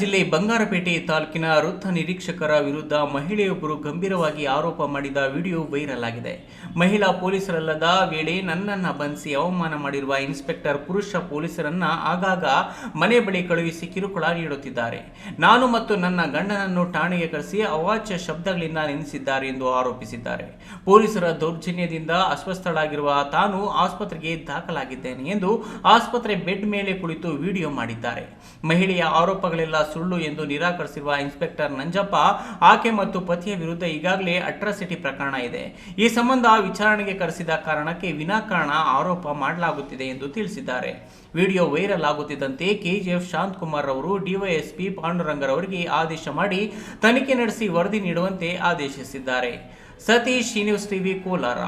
ಜಿಲ್ಲೆ ಬಂಗಾರಪೇಟೆ ತಾಲೂಕಿನ ವೃತ್ತ ನಿರೀಕ್ಷಕರ ವಿರುದ್ಧ ಮಹಿಳೆಯೊಬ್ಬರು ಗಂಭೀರವಾಗಿ ಆರೋಪ ಮಾಡಿದ ವಿಡಿಯೋ ವೈರಲ್ ಆಗಿದೆ. ಮಹಿಳಾ ಪೊಲೀಸರಲ್ಲದ ವೇಳೆ ನನ್ನನ್ನು ಬಂಧಿಸಿ ಅವಮಾನ ಮಾಡಿರುವ ಇನ್ಸ್ಪೆಕ್ಟರ್ ಪುರುಷ ಪೊಲೀಸರನ್ನ ಆಗಾಗ ಮನೆ ಬಳಿ ಕಳುಹಿಸಿ ಕಿರುಕುಳ ನೀಡುತ್ತಿದ್ದಾರೆ. ನಾನು ಮತ್ತು ನನ್ನ ಗಂಡನನ್ನು ಠಾಣೆಗೆ ಕರೆಸಿ ಅವಾಚ್ಯ ಶಬ್ದಗಳಿಂದ ನಿಂದಿಸಿದ್ದಾರೆ ಎಂದು ಆರೋಪಿಸಿದ್ದಾರೆ. ಪೊಲೀಸರ ದೌರ್ಜನ್ಯದಿಂದ ಅಸ್ವಸ್ಥಳಾಗಿರುವ ತಾನು ಆಸ್ಪತ್ರೆಗೆ ದಾಖಲಾಗಿದ್ದೇನೆ ಎಂದು ಆಸ್ಪತ್ರೆ ಬೆಡ್ ಮೇಲೆ ಕುಳಿತು ವಿಡಿಯೋ ಮಾಡಿದ್ದಾರೆ. ಮಹಿಳೆಯ ಆರೋಪಗಳೆಲ್ಲ ಸುಳ್ಳು ಎಂದು ನಿರಾಕರಿಸಿರುವ ಇನ್ಸ್ಪೆಕ್ಟರ್ ನಂಜಪ್ಪ, ಆಕೆ ಮತ್ತು ಪತಿಯ ವಿರುದ್ಧ ಈಗಾಗಲೇ ಅಟ್ರಾಸಿಟಿ ಪ್ರಕರಣ ಇದೆ. ಈ ಸಂಬಂಧ ವಿಚಾರಣೆಗೆ ಕರೆಸಿದ ಕಾರಣಕ್ಕೆ ವಿನಾಕಾರಣ ಆರೋಪ ಮಾಡಲಾಗುತ್ತಿದೆ ಎಂದು ತಿಳಿಸಿದ್ದಾರೆ. ವಿಡಿಯೋ ವೈರಲ್ ಆಗುತ್ತಿದ್ದಂತೆ ಕೆಜಿಎಫ್ ಶಾಂತಕುಮಾರ್ ಅವರು, ಡಿವೈಎಸ್ಪಿ ಪಾಂಡುರಂಗರವರಿಗೆ ಆದೇಶ ಮಾಡಿ ತನಿಖೆ ನಡೆಸಿ ವರದಿ ನೀಡುವಂತೆ ಆದೇಶಿಸಿದ್ದಾರೆ. ಸತೀಶ್ ಶ್ರೀನಿವಾಸ್ ಟಿವಿ, ಕೋಲಾರ.